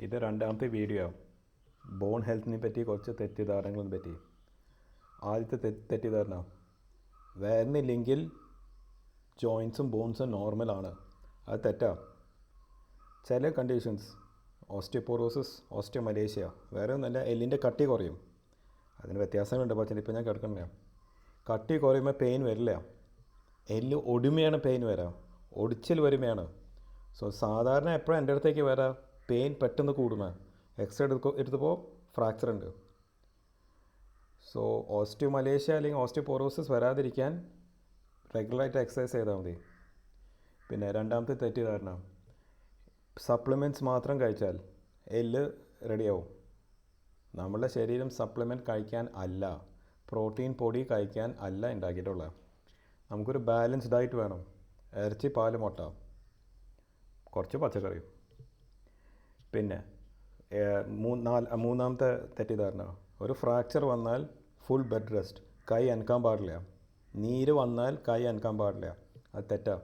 ഇത് രണ്ടാമത്തെ video bone ഹെൽത്തിനെ പറ്റി കുറച്ച് തെറ്റിദ്ധാരണകളെ പറ്റി. ആദ്യത്തെ തെറ്റിദ്ധാരണ. വേദനയില്ലെങ്കിൽ ജോയിൻസും ബോൺസും നോർമലാണ് അത് തെറ്റാ. ചില കണ്ടീഷൻസ് ഓസ്റ്റിയോപോറോസിസ് ഓസ്റ്റിയോ മലേഷ്യ വേറെ ഒന്നല്ല എല്ലിന്റെ കട്ടി കുറയും. അതിന് വ്യത്യാസങ്ങളുണ്ട്. പക്ഷേ ഇപ്പം ഞാൻ കിടക്കണ്ടേ കട്ടി കുറയുമ്പോൾ പെയിൻ വരില്ല. എല്ല് ഒടുമയാണ് പെയിൻ വരാം. ഒടിച്ചിൽ വരുമയാണ്. സോ സാധാരണ എപ്പോഴും എന്റെ അടുത്തേക്ക് വരാം? പെയിൻ പെട്ടെന്ന് കൂടുമേ എക്സ്റേ എടുക്കോ എടുത്തപ്പോൾ ഫ്രാക്ചർ ഉണ്ട്. സോ ഓസ്റ്റിയോ മലേഷ്യ അല്ലെങ്കിൽ ഓസ്റ്റിയോപോറോസിസ് വരാതിരിക്കാൻ റെഗുലറായിട്ട് എക്സസൈസ് ചെയ്താൽ മതി. പിന്നെ രണ്ടാമത്തെ തെറ്റിദ്ധാരണ സപ്ലിമെന്റ്സ് മാത്രം കഴിച്ചാൽ എല്ല് റെഡിയാവും നമ്മളുടെ ശരീരം സപ്ലിമെന്റ് കഴിക്കാൻ അല്ല പ്രോട്ടീൻ പൊടി കഴിക്കാൻ അല്ല ഉണ്ടാക്കിയിട്ടുള്ളത് നമുക്കൊരു ബാലൻസ്ഡ് ഡയറ്റ് വേണം. ഇറച്ചി പാൽ മുട്ട. കുറച്ച് പച്ചക്കറി പിന്നെ നാല് മൂന്നാമത്തെ തെറ്റിദ്ധാരണ. ഒരു ഫ്രാക്ചർ വന്നാൽ ഫുൾ ബെഡ് റെസ്റ്റ് കൈ അനക്കാൻ പാടില്ല. നീര് വന്നാൽ കൈ അനക്കാൻ പാടില്ല. അത് തെറ്റാ.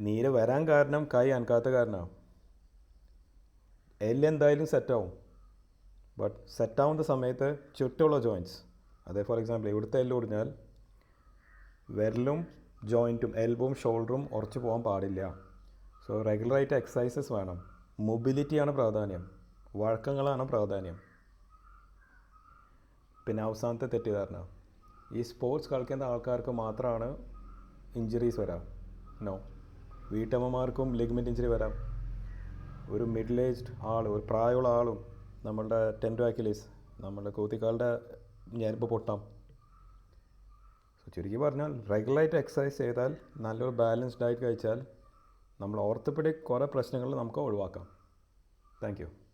നീര് വരാൻ കാരണം കൈ അനക്കാത്ത കാരണമാണ് എല്ല് എന്തായാലും സെറ്റാവും ബട്ട് സെറ്റാവുന്ന സമയത്ത് ചുറ്റുള്ള ജോയിന്റ്സ് അതേ ഫോർ എക്സാമ്പിൾ ഇവിടുത്തെ എല്ല് ഒടിഞ്ഞാൽ വിരലും ജോയിന്റും എൽബും ഷോൾഡറും ഉറച്ചു പോകാൻ പാടില്ല. സോ റെഗുലറായിട്ട് എക്സസൈസസ് വേണം. മൊബിലിറ്റിയാണ് പ്രാധാന്യം. വഴക്കങ്ങളാണ് പ്രാധാന്യം. പിന്നെ അവസാനത്തെ തെറ്റിദ്ധാരണ. ഈ സ്പോർട്സ് കളിക്കുന്ന ആൾക്കാർക്ക് മാത്രമാണ് ഇഞ്ചുറീസ് വരാം. നോ വീട്ടമ്മമാർക്കും ലിഗ്മെന്റ് ഇഞ്ചുറി വരാം. ഒരു മിഡിൽ ഏജ്ഡ് ആൾ ഒരു പ്രായമുള്ള ആളും നമ്മളുടെ ടെൻഡോ ആക്കിലീസ് നമ്മളുടെ കൂത്തിക്കാളുടെ ഞാനിപ്പോൾ പൊട്ടാം. ചുരുക്കി പറഞ്ഞാൽ റെഗുലറായിട്ട് എക്സസൈസ് ചെയ്താൽ നല്ലൊരു ബാലൻസ്ഡ് ഡയറ്റ് കഴിച്ചാൽ നമ്മൾ ഓർത്തപ്പെടി കുറേ പ്രശ്നങ്ങൾ നമുക്ക് ഒഴിവാക്കാം. താങ്ക്